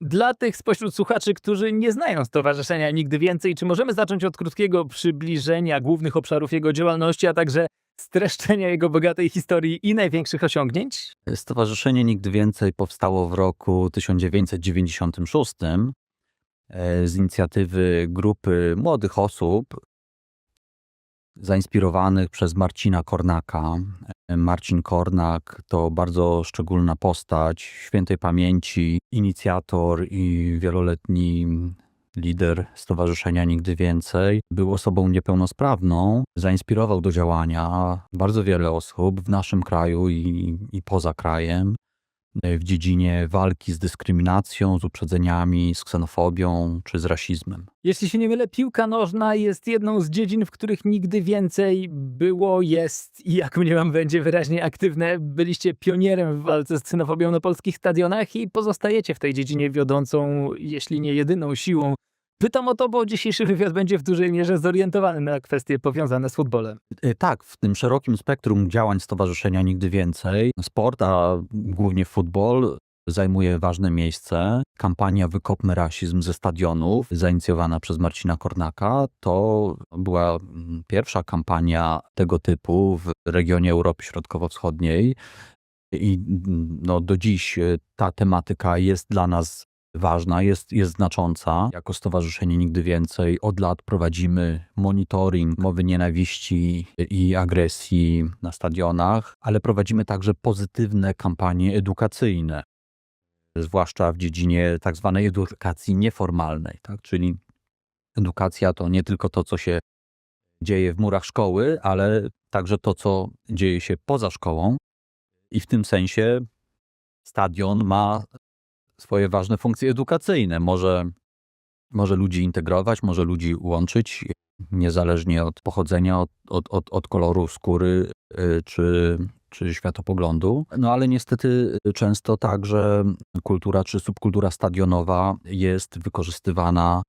Dla tych spośród słuchaczy, którzy nie znają stowarzyszenia Nigdy Więcej, czy możemy zacząć od krótkiego przybliżenia głównych obszarów jego działalności, a także streszczenia jego bogatej historii i największych osiągnięć? Stowarzyszenie Nigdy Więcej powstało w roku 1996 e, z inicjatywy grupy młodych osób zainspirowanych przez Marcina Kornaka. Marcin Kornak to bardzo szczególna postać świętej pamięci, inicjator i wieloletni lider Stowarzyszenia Nigdy Więcej. Był osobą niepełnosprawną, zainspirował do działania bardzo wiele osób w naszym kraju i, i poza krajem w dziedzinie walki z dyskryminacją, z uprzedzeniami, z ksenofobią czy z rasizmem. Jeśli się nie mylę, piłka nożna jest jedną z dziedzin, w których nigdy więcej było, jest i jak mniemam będzie wyraźnie aktywne. Byliście pionierem w walce z ksenofobią na polskich stadionach i pozostajecie w tej dziedzinie wiodącą, jeśli nie jedyną siłą. Pytam o to, bo dzisiejszy wywiad będzie w dużej mierze zorientowany na kwestie powiązane z futbolem. E, Tak, w tym szerokim spektrum działań Stowarzyszenia Nigdy Więcej, sport, a głównie futbol, zajmuje ważne miejsce. Kampania Wykopmy rasizm ze stadionów, zainicjowana przez Marcina Kornaka, to była mm, pierwsza kampania tego typu w regionie Europy Środkowo-Wschodniej. I mm, no, do dziś e, ta tematyka jest dla nas ważna, jest, jest znacząca. Jako Stowarzyszenie Nigdy Więcej od lat prowadzimy monitoring mowy nienawiści i agresji na stadionach, ale prowadzimy także pozytywne kampanie edukacyjne, zwłaszcza w dziedzinie tak zwanej edukacji nieformalnej, tak? czyli edukacja to nie tylko to, co się dzieje w murach szkoły, ale także to, co dzieje się poza szkołą. I w tym sensie stadion ma swoje ważne funkcje edukacyjne. Może, może ludzi integrować, może ludzi łączyć, niezależnie od pochodzenia, od, od, od, od koloru skóry y, czy, czy światopoglądu. No ale niestety często także kultura czy subkultura stadionowa jest wykorzystywana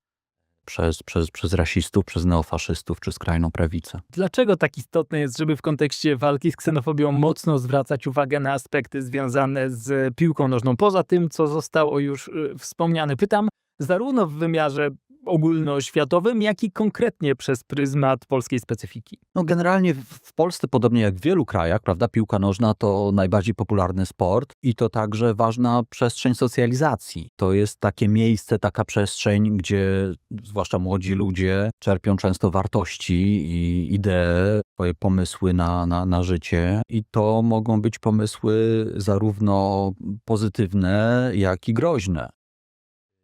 przez, przez, przez rasistów, przez neofaszystów czy skrajną prawicę. Dlaczego tak istotne jest, żeby w kontekście walki z ksenofobią mocno zwracać uwagę na aspekty związane z piłką nożną? Poza tym, co zostało już y, wspomniane, pytam zarówno w wymiarze ogólnoświatowym, jak i konkretnie przez pryzmat polskiej specyfiki. No generalnie w Polsce, podobnie jak w wielu krajach, prawda, piłka nożna to najbardziej popularny sport i to także ważna przestrzeń socjalizacji. To jest takie miejsce, taka przestrzeń, gdzie zwłaszcza młodzi ludzie czerpią często wartości i idee, swoje pomysły na, na, na życie i to mogą być pomysły zarówno pozytywne, jak i groźne.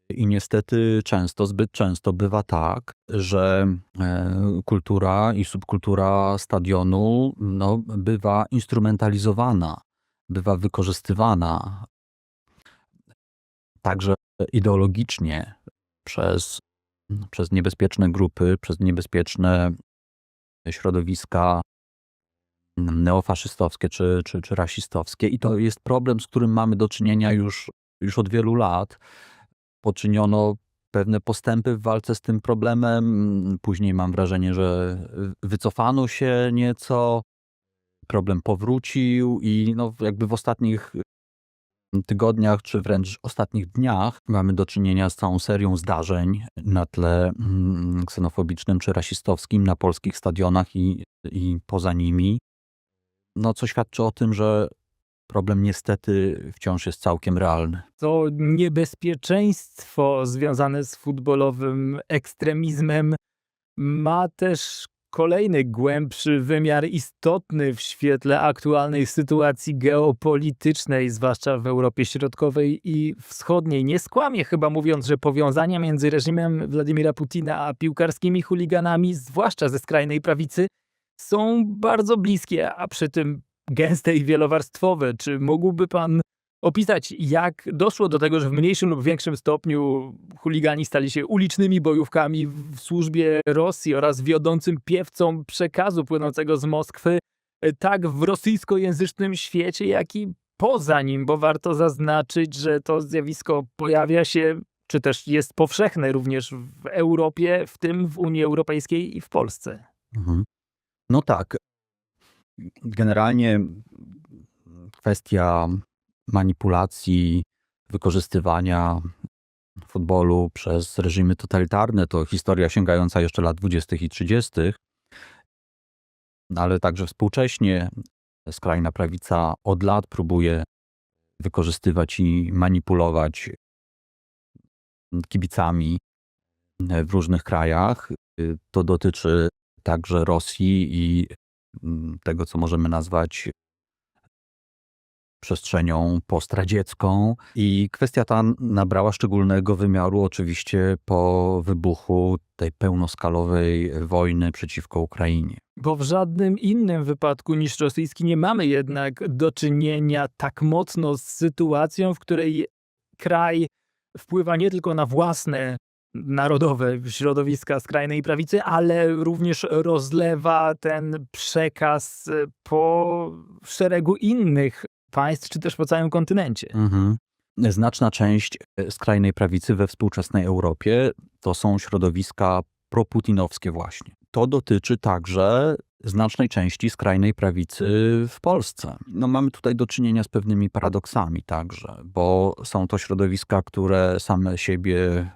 I niestety często, zbyt często bywa tak, że e, kultura i subkultura stadionu no, bywa instrumentalizowana, bywa wykorzystywana także ideologicznie przez, przez niebezpieczne grupy, przez niebezpieczne środowiska neofaszystowskie czy, czy, czy rasistowskie. I to jest problem, z którym mamy do czynienia już, już od wielu lat poczyniono pewne postępy w walce z tym problemem. Później mam wrażenie, że wycofano się nieco, problem powrócił i no jakby w ostatnich tygodniach, czy wręcz ostatnich dniach mamy do czynienia z całą serią zdarzeń na tle mm, ksenofobicznym czy rasistowskim na polskich stadionach i, i poza nimi. No co świadczy o tym, że problem niestety wciąż jest całkiem realny. To niebezpieczeństwo związane z futbolowym ekstremizmem ma też kolejny głębszy wymiar istotny w świetle aktualnej sytuacji geopolitycznej, zwłaszcza w Europie Środkowej i Wschodniej. Nie skłamię chyba mówiąc, że powiązania między reżimem Władimira Putina a piłkarskimi chuliganami, zwłaszcza ze skrajnej prawicy, są bardzo bliskie, a przy tym gęste i wielowarstwowe. Czy mógłby pan opisać, jak doszło do tego, że w mniejszym lub większym stopniu chuligani stali się ulicznymi bojówkami w służbie Rosji oraz wiodącym piewcą przekazu płynącego z Moskwy, e, tak w rosyjskojęzycznym świecie, jak i poza nim, bo warto zaznaczyć, że to zjawisko pojawia się, czy też jest powszechne również w Europie, w tym w Unii Europejskiej i w Polsce. Mhm. No tak. Generalnie kwestia manipulacji, wykorzystywania futbolu przez reżimy totalitarne. To historia sięgająca jeszcze lat 20. i 30., ale także współcześnie skrajna prawica od lat próbuje wykorzystywać i manipulować kibicami w różnych krajach. To dotyczy także Rosji i tego, co możemy nazwać przestrzenią postradziecką. I kwestia ta nabrała szczególnego wymiaru oczywiście po wybuchu tej pełnoskalowej wojny przeciwko Ukrainie. Bo w żadnym innym wypadku niż rosyjski nie mamy jednak do czynienia tak mocno z sytuacją, w której kraj wpływa nie tylko na własne narodowe środowiska skrajnej prawicy, ale również rozlewa ten przekaz po szeregu innych państw, czy też po całym kontynencie. Mhm. Znaczna część e, skrajnej prawicy we współczesnej Europie to są środowiska proputinowskie właśnie. To dotyczy także znacznej części skrajnej prawicy w Polsce. No mamy tutaj do czynienia z pewnymi paradoksami także, bo są to środowiska, które same siebie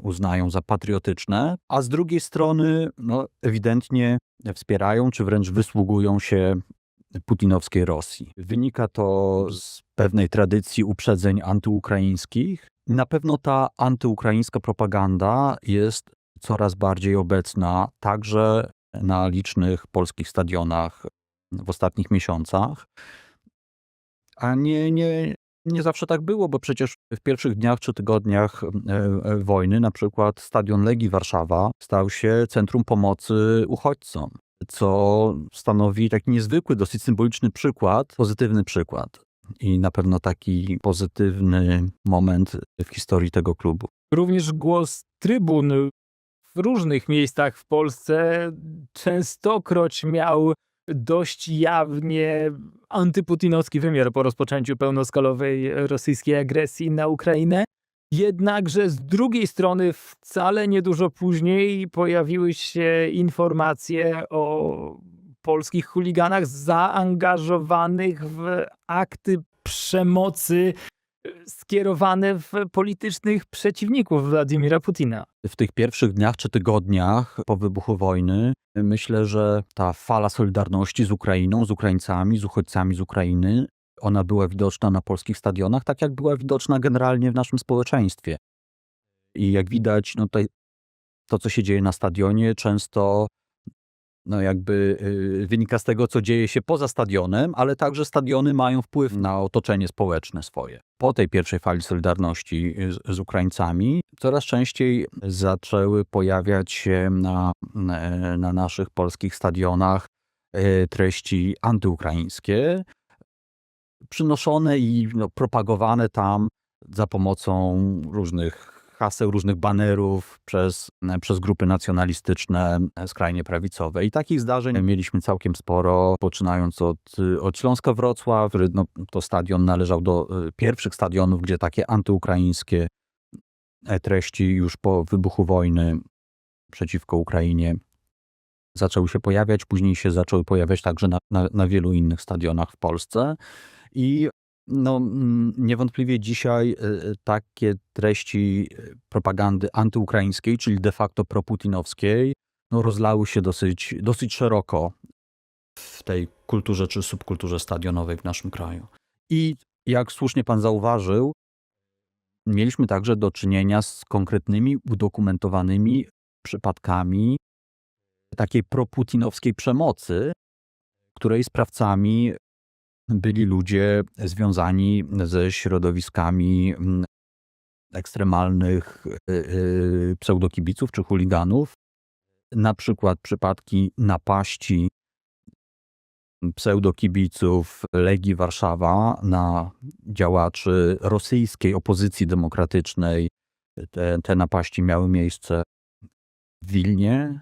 uznają za patriotyczne, a z drugiej strony no, ewidentnie wspierają czy wręcz wysługują się putinowskiej Rosji. Wynika to z pewnej tradycji uprzedzeń antyukraińskich. Na pewno ta antyukraińska propaganda jest coraz bardziej obecna także na licznych polskich stadionach w ostatnich miesiącach. A nie, nie, nie zawsze tak było, bo przecież w pierwszych dniach czy tygodniach e, e, wojny, na przykład stadion Legii Warszawa stał się centrum pomocy uchodźcom co stanowi taki niezwykły, dosyć symboliczny przykład, pozytywny przykład. I na pewno taki pozytywny moment w historii tego klubu. Również głos trybun w różnych miejscach w Polsce częstokroć miał dość jawnie antyputinowski wymiar po rozpoczęciu pełnoskalowej rosyjskiej agresji na Ukrainę. Jednakże z drugiej strony wcale niedużo później pojawiły się informacje o polskich chuliganach zaangażowanych w akty przemocy skierowane w politycznych przeciwników Władimira Putina. W tych pierwszych dniach czy tygodniach po wybuchu wojny myślę, że ta fala solidarności z Ukrainą, z Ukraińcami, z uchodźcami z Ukrainy ona była widoczna na polskich stadionach, tak jak była widoczna generalnie w naszym społeczeństwie. I jak widać, no tutaj to, co się dzieje na stadionie, często no jakby yy, wynika z tego, co dzieje się poza stadionem, ale także stadiony mają wpływ na otoczenie społeczne swoje. Po tej pierwszej fali solidarności z, z Ukraińcami coraz częściej zaczęły pojawiać się na, na naszych polskich stadionach yy, treści antyukraińskie, przynoszone i no, propagowane tam za pomocą różnych haseł, różnych banerów przez, przez grupy nacjonalistyczne, skrajnie prawicowe. I takich zdarzeń mieliśmy całkiem sporo, poczynając od, od Śląska Wrocław, który no, to stadion należał do y, pierwszych stadionów, gdzie takie antyukraińskie treści już po wybuchu wojny przeciwko Ukrainie zaczęły się pojawiać. Później się zaczęły pojawiać także na, na, na wielu innych stadionach w Polsce. I no, mm, niewątpliwie dzisiaj e, e, takie treści e, propagandy antyukraińskiej, czyli de facto proputinowskiej, no, rozlały się dosyć, dosyć szeroko w tej kulturze czy subkulturze stadionowej w naszym kraju. I jak słusznie pan zauważył, mieliśmy także do czynienia z konkretnymi, udokumentowanymi przypadkami takiej proputinowskiej przemocy, której sprawcami byli ludzie związani ze środowiskami mm, ekstremalnych y, y, pseudokibiców czy chuliganów. Na przykład przypadki napaści pseudokibiców Legii Warszawa na działaczy rosyjskiej opozycji demokratycznej. Te, te napaści miały miejsce w Wilnie,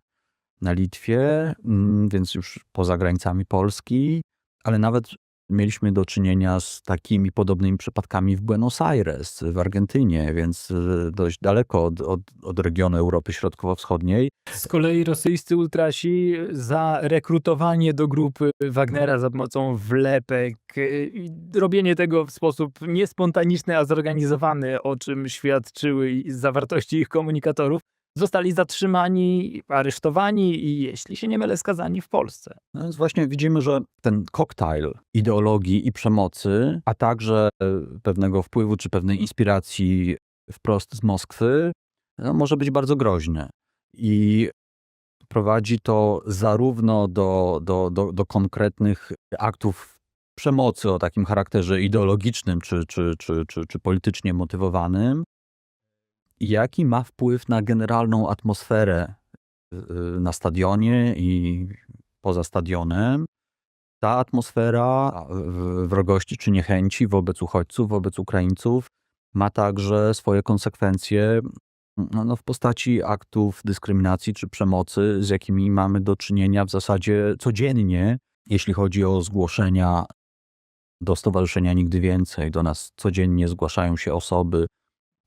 na Litwie, mm, więc już poza granicami Polski, ale nawet Mieliśmy do czynienia z takimi podobnymi przypadkami w Buenos Aires, w Argentynie, więc e, dość daleko od, od, od regionu Europy Środkowo-Wschodniej. Z kolei rosyjscy ultrasi za rekrutowanie do grupy Wagnera za pomocą wlepek, y, i robienie tego w sposób niespontaniczny, a zorganizowany, o czym świadczyły zawartości ich komunikatorów, zostali zatrzymani, aresztowani i, jeśli się nie mylę, skazani w Polsce. No więc właśnie widzimy, że ten koktajl ideologii i przemocy, a także e, pewnego wpływu czy pewnej inspiracji wprost z Moskwy, no, może być bardzo groźny. I prowadzi to zarówno do, do, do, do konkretnych aktów przemocy o takim charakterze ideologicznym czy, czy, czy, czy, czy politycznie motywowanym, jaki ma wpływ na generalną atmosferę y, na stadionie i poza stadionem. Ta atmosfera wrogości czy niechęci wobec uchodźców, wobec Ukraińców ma także swoje konsekwencje no, no, w postaci aktów dyskryminacji czy przemocy, z jakimi mamy do czynienia w zasadzie codziennie, jeśli chodzi o zgłoszenia do Stowarzyszenia Nigdy Więcej. Do nas codziennie zgłaszają się osoby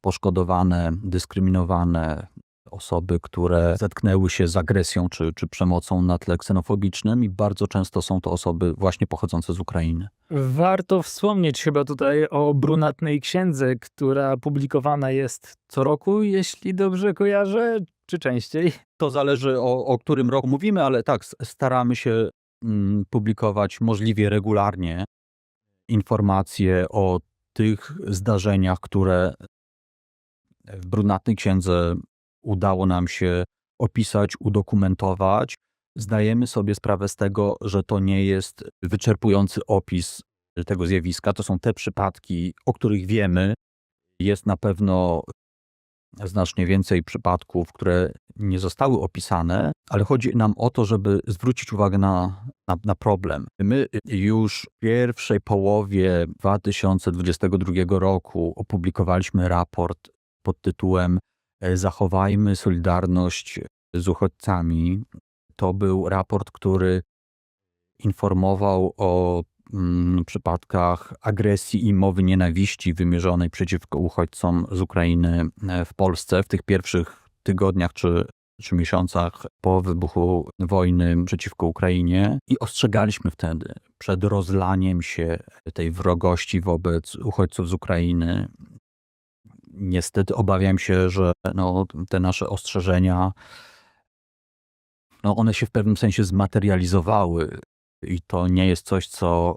poszkodowane, dyskryminowane, osoby, które zetknęły się z agresją czy, czy przemocą na tle ksenofobicznym i bardzo często są to osoby właśnie pochodzące z Ukrainy. Warto wspomnieć chyba tutaj o brunatnej księdze, która publikowana jest co roku, jeśli dobrze kojarzę, czy częściej. To zależy o, o którym roku mówimy, ale tak, staramy się mm, publikować możliwie regularnie informacje o tych zdarzeniach, które w brunatnej księdze udało nam się opisać, udokumentować. Zdajemy sobie sprawę z tego, że to nie jest wyczerpujący opis tego zjawiska. To są te przypadki, o których wiemy. Jest na pewno znacznie więcej przypadków, które nie zostały opisane, ale chodzi nam o to, żeby zwrócić uwagę na, na, na problem. My już w pierwszej połowie 2022 roku opublikowaliśmy raport pod tytułem e, Zachowajmy solidarność z uchodźcami. To był raport, który informował o mm, przypadkach agresji i mowy nienawiści wymierzonej przeciwko uchodźcom z Ukrainy e, w Polsce w tych pierwszych tygodniach czy, czy miesiącach po wybuchu wojny przeciwko Ukrainie i ostrzegaliśmy wtedy przed rozlaniem się tej wrogości wobec uchodźców z Ukrainy. Niestety obawiam się, że no, te nasze ostrzeżenia no one się w pewnym sensie zmaterializowały i to nie jest coś, co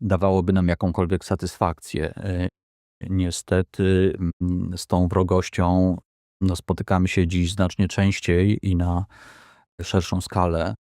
dawałoby nam jakąkolwiek satysfakcję. E, Niestety mm, z tą wrogością no, spotykamy się dziś znacznie częściej i na szerszą skalę.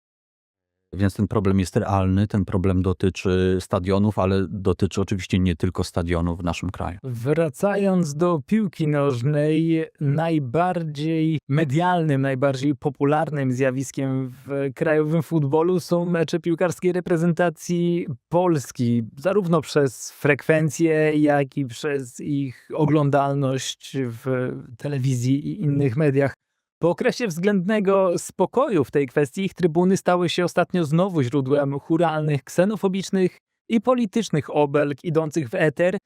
Więc ten problem jest realny. Ten problem dotyczy stadionów, ale dotyczy oczywiście nie tylko stadionów w naszym kraju. Wracając do piłki nożnej, najbardziej medialnym, najbardziej popularnym zjawiskiem w krajowym futbolu są mecze piłkarskiej reprezentacji Polski, zarówno przez frekwencję, jak i przez ich oglądalność w telewizji i innych mediach. Po okresie względnego spokoju w tej kwestii ich trybuny stały się ostatnio znowu źródłem churalnych, ksenofobicznych i politycznych obelg idących w eter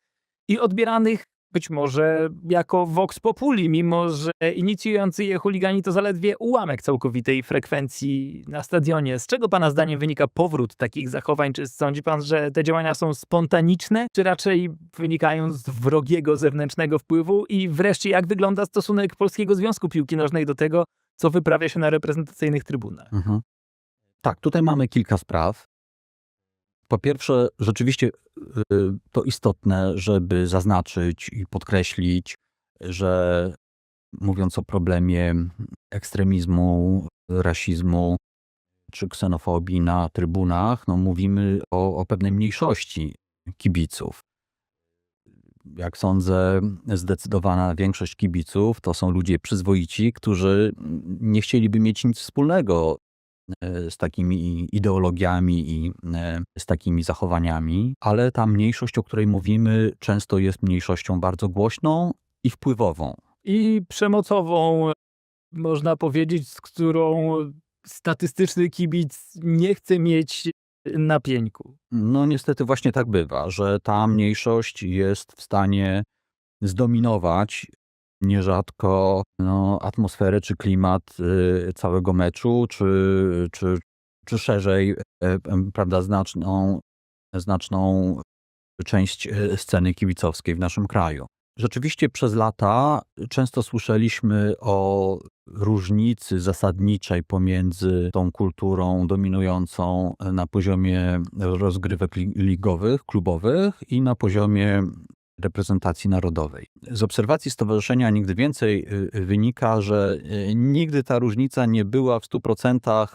i odbieranych być może jako vox populi, mimo że inicjujący je chuligani to zaledwie ułamek całkowitej frekwencji na stadionie. Z czego pana zdaniem wynika powrót takich zachowań? Czy sądzi pan, że te działania są spontaniczne, czy raczej wynikają z wrogiego zewnętrznego wpływu? I wreszcie, jak wygląda stosunek Polskiego Związku Piłki Nożnej do tego, co wyprawia się na reprezentacyjnych trybunach? Mhm. Tak, tutaj mamy kilka spraw. Po pierwsze, rzeczywiście y, to istotne, żeby zaznaczyć i podkreślić, że mówiąc o problemie ekstremizmu, rasizmu czy ksenofobii na trybunach, no mówimy o, o pewnej mniejszości kibiców. Jak sądzę, zdecydowana większość kibiców to są ludzie przyzwoici, którzy nie chcieliby mieć nic wspólnego z takimi ideologiami i e, z takimi zachowaniami, ale ta mniejszość, o której mówimy, często jest mniejszością bardzo głośną i wpływową. I przemocową, można powiedzieć, z którą statystyczny kibic nie chce mieć na pieńku. No niestety właśnie tak bywa, że ta mniejszość jest w stanie zdominować nierzadko no, atmosferę czy klimat y, całego meczu, czy, czy, czy szerzej, e, prawda, znaczną, znaczną część e, sceny kibicowskiej w naszym kraju. Rzeczywiście przez lata często słyszeliśmy o różnicy zasadniczej pomiędzy tą kulturą dominującą na poziomie rozgrywek li- ligowych, klubowych i na poziomie reprezentacji narodowej. Z obserwacji Stowarzyszenia Nigdy Więcej y, wynika, że y, nigdy ta różnica nie była w 100%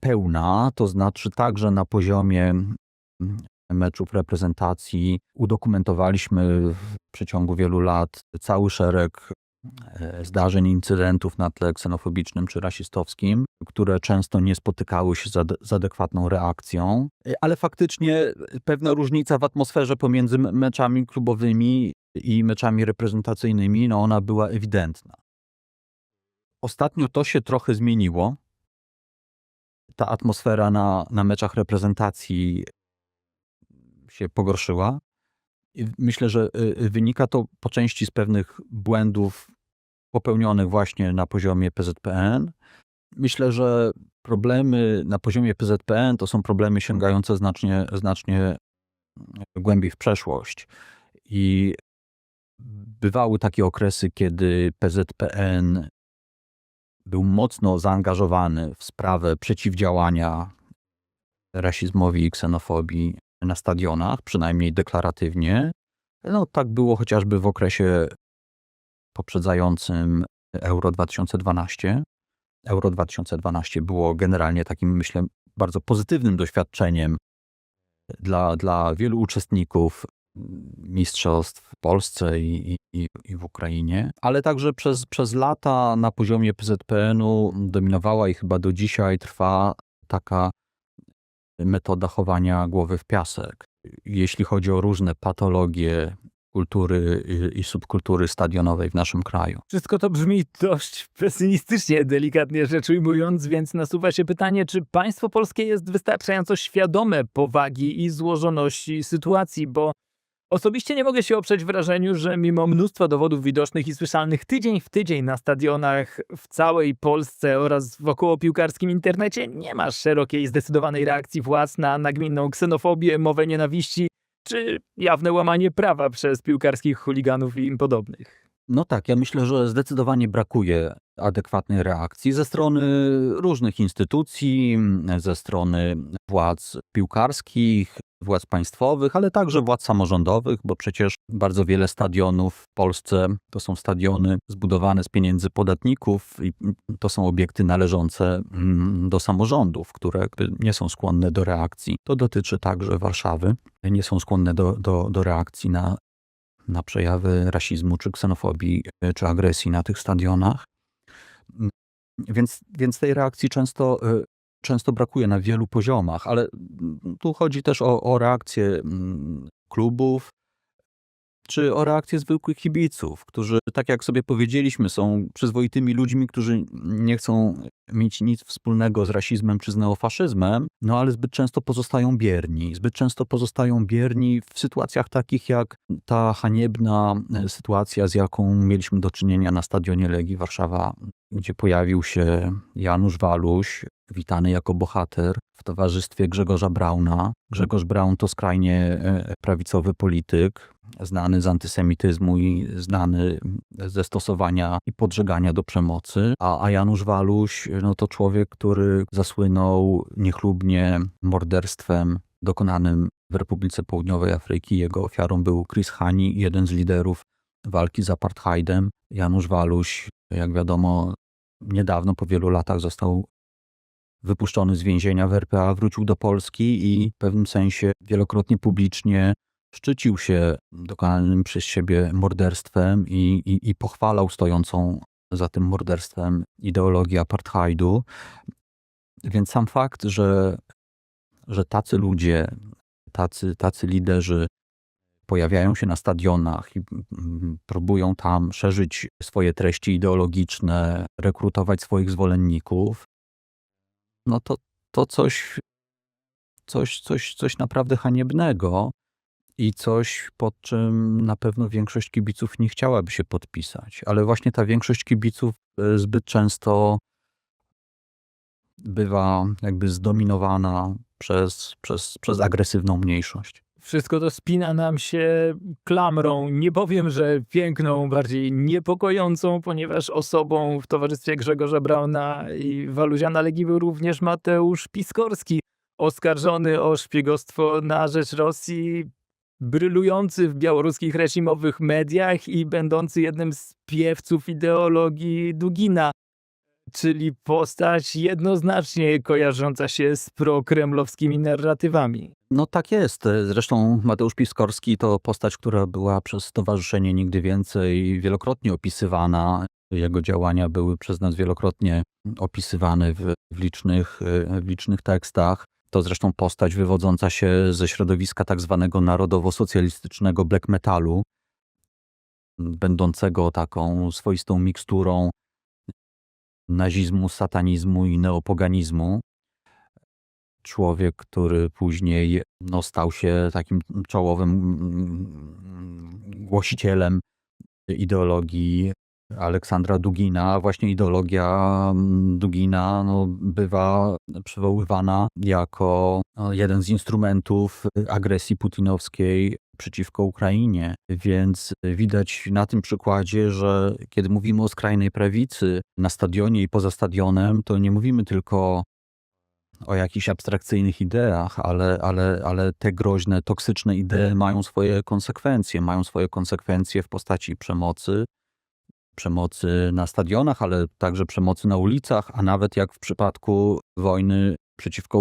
pełna, to znaczy także na poziomie mm, meczów reprezentacji udokumentowaliśmy w przeciągu wielu lat cały szereg zdarzeń, incydentów na tle ksenofobicznym czy rasistowskim, które często nie spotykały się z, ade- z adekwatną reakcją, E, ale faktycznie pewna różnica w atmosferze pomiędzy meczami klubowymi i meczami reprezentacyjnymi, no ona była ewidentna. Ostatnio to się trochę zmieniło. Ta atmosfera na, na meczach reprezentacji się pogorszyła. Myślę, że wynika to po części z pewnych błędów popełnionych właśnie na poziomie PZPN. Myślę, że problemy na poziomie PZPN to są problemy sięgające znacznie, znacznie głębiej w przeszłość. I bywały takie okresy, kiedy PZPN był mocno zaangażowany w sprawę przeciwdziałania rasizmowi i ksenofobii na stadionach, przynajmniej deklaratywnie. No tak było chociażby w okresie poprzedzającym Euro 2012. Euro 2012 było generalnie takim, myślę, bardzo pozytywnym doświadczeniem dla, dla wielu uczestników mistrzostw w Polsce i, i, i w Ukrainie, ale także przez, przez lata na poziomie PZPN-u dominowała i chyba do dzisiaj trwa taka metoda chowania głowy w piasek. Jeśli chodzi o różne patologie kultury i- i subkultury stadionowej w naszym kraju. Wszystko to brzmi dość pesymistycznie, delikatnie rzecz ujmując, więc nasuwa się pytanie, czy państwo polskie jest wystarczająco świadome powagi i złożoności sytuacji, bo osobiście nie mogę się oprzeć wrażeniu, że mimo mnóstwa dowodów widocznych i słyszalnych tydzień w tydzień na stadionach w całej Polsce oraz w okołopiłkarskim internecie nie ma szerokiej, zdecydowanej reakcji władz na nagminną ksenofobię, mowę nienawiści czy jawne łamanie prawa przez piłkarskich chuliganów i im podobnych. No tak, ja myślę, że zdecydowanie brakuje adekwatnej reakcji ze strony różnych instytucji, ze strony władz piłkarskich, władz państwowych, ale także władz samorządowych, bo przecież bardzo wiele stadionów w Polsce to są stadiony zbudowane z pieniędzy podatników i to są obiekty należące mm, do samorządów, które nie są skłonne do reakcji. To dotyczy także Warszawy. Nie są skłonne do, do, do reakcji na na przejawy rasizmu, czy ksenofobii, y, czy agresji na tych stadionach. Mm, Więc, więc tej reakcji często, y, często brakuje na wielu poziomach, ale mm, tu chodzi też o, o reakcję mm, klubów, czy o reakcję zwykłych kibiców, którzy, tak jak sobie powiedzieliśmy, są przyzwoitymi ludźmi, którzy nie chcą mieć nic wspólnego z rasizmem czy z neofaszyzmem, no ale zbyt często pozostają bierni. Zbyt często pozostają bierni w sytuacjach takich jak ta haniebna e, sytuacja, z jaką mieliśmy do czynienia na stadionie Legii Warszawa, gdzie pojawił się Janusz Waluś, witany jako bohater w towarzystwie Grzegorza Brauna. Grzegorz Braun to skrajnie e, prawicowy polityk, znany z antysemityzmu i znany ze stosowania i podżegania do przemocy, a, a Janusz Waluś no to człowiek, który zasłynął niechlubnie morderstwem dokonanym w Republice Południowej Afryki. Jego ofiarą był Chris Hani, jeden z liderów walki z apartheidem. Janusz Waluś, jak wiadomo, niedawno, po wielu latach został wypuszczony z więzienia w RPA, wrócił do Polski i w pewnym sensie wielokrotnie publicznie szczycił się dokonanym przez siebie morderstwem i, i, i pochwalał stojącą za tym morderstwem ideologię apartheidu. Więc sam fakt, że, że tacy ludzie, tacy, tacy liderzy pojawiają się na stadionach i mm, próbują tam szerzyć swoje treści ideologiczne, rekrutować swoich zwolenników, no to, to coś coś, coś, coś naprawdę haniebnego i coś, pod czym na pewno większość kibiców nie chciałaby się podpisać. Ale właśnie ta większość kibiców e, zbyt często bywa jakby zdominowana przez, przez, przez agresywną mniejszość. Wszystko to spina nam się klamrą. Nie powiem, że piękną, bardziej niepokojącą, ponieważ osobą w towarzystwie Grzegorza Brauna i Waluziana Legii był również Mateusz Piskorski, oskarżony o szpiegostwo na rzecz Rosji, brylujący w białoruskich reżimowych mediach i będący jednym z piewców ideologii Dugina, czyli postać jednoznacznie kojarząca się z prokremlowskimi narratywami. No tak jest. Zresztą Mateusz Piskorski to postać, która była przez Stowarzyszenie Nigdy Więcej wielokrotnie opisywana. Jego działania były przez nas wielokrotnie opisywane w, w, licznych, w licznych tekstach. To zresztą postać wywodząca się ze środowiska tak zwanego narodowo-socjalistycznego black metalu, będącego taką swoistą miksturą nazizmu, satanizmu i neopoganizmu. Człowiek, który później no, stał się takim czołowym głosicielem ideologii Aleksandra Dugina. Właśnie ideologia Dugina no, bywa przywoływana jako no, jeden z instrumentów agresji putinowskiej przeciwko Ukrainie. Więc widać na tym przykładzie, że kiedy mówimy o skrajnej prawicy na stadionie i poza stadionem, to nie mówimy tylko o jakichś abstrakcyjnych ideach, ale, ale, ale te groźne, toksyczne idee mają swoje konsekwencje. Mają swoje konsekwencje w postaci przemocy, przemocy na stadionach, ale także przemocy na ulicach, a nawet jak w przypadku wojny przeciwko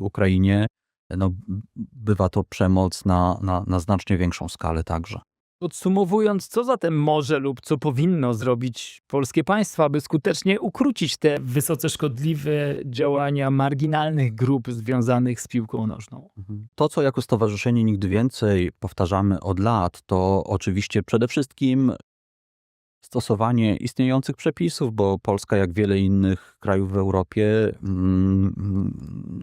Ukrainie, no, bywa to przemoc na, na, na znacznie większą skalę także. Podsumowując, co zatem może lub co powinno zrobić polskie państwo, aby skutecznie ukrócić te wysoce szkodliwe działania marginalnych grup związanych z piłką nożną? To, co jako Stowarzyszenie Nigdy Więcej powtarzamy od lat, to oczywiście przede wszystkim stosowanie istniejących przepisów, bo Polska, jak wiele innych krajów w Europie,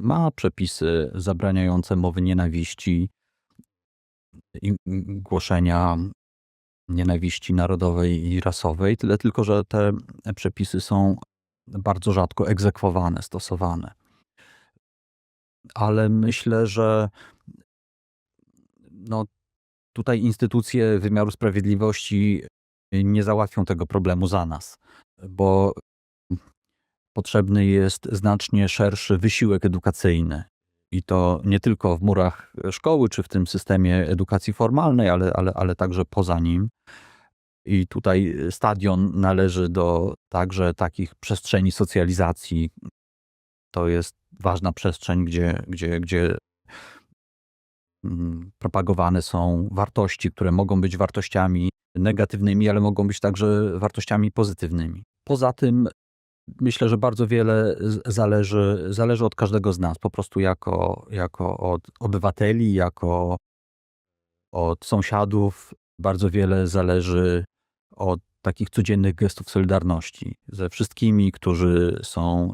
ma przepisy zabraniające mowy nienawiści i głoszenia nienawiści narodowej i rasowej, tyle tylko, że te przepisy są bardzo rzadko egzekwowane, stosowane. Ale myślę, że no, tutaj instytucje wymiaru sprawiedliwości nie załatwią tego problemu za nas, bo potrzebny jest znacznie szerszy wysiłek edukacyjny. I to nie tylko w murach szkoły, czy w tym systemie edukacji formalnej, ale, ale, ale także poza nim. I tutaj stadion należy do także takich przestrzeni socjalizacji. To jest ważna przestrzeń, gdzie, gdzie, gdzie mm, propagowane są wartości, które mogą być wartościami negatywnymi, ale mogą być także wartościami pozytywnymi. Poza tym myślę, że bardzo wiele zależy, zależy od każdego z nas, po prostu jako, jako od obywateli, jako od sąsiadów. Bardzo wiele zależy od takich codziennych gestów solidarności ze wszystkimi, którzy są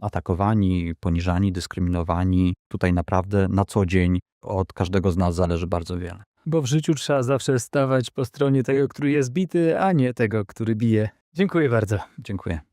atakowani, poniżani, dyskryminowani. Tutaj naprawdę na co dzień od każdego z nas zależy bardzo wiele. Bo w życiu trzeba zawsze stawać po stronie tego, który jest bity, a nie tego, który bije. Dziękuję bardzo. Dziękuję.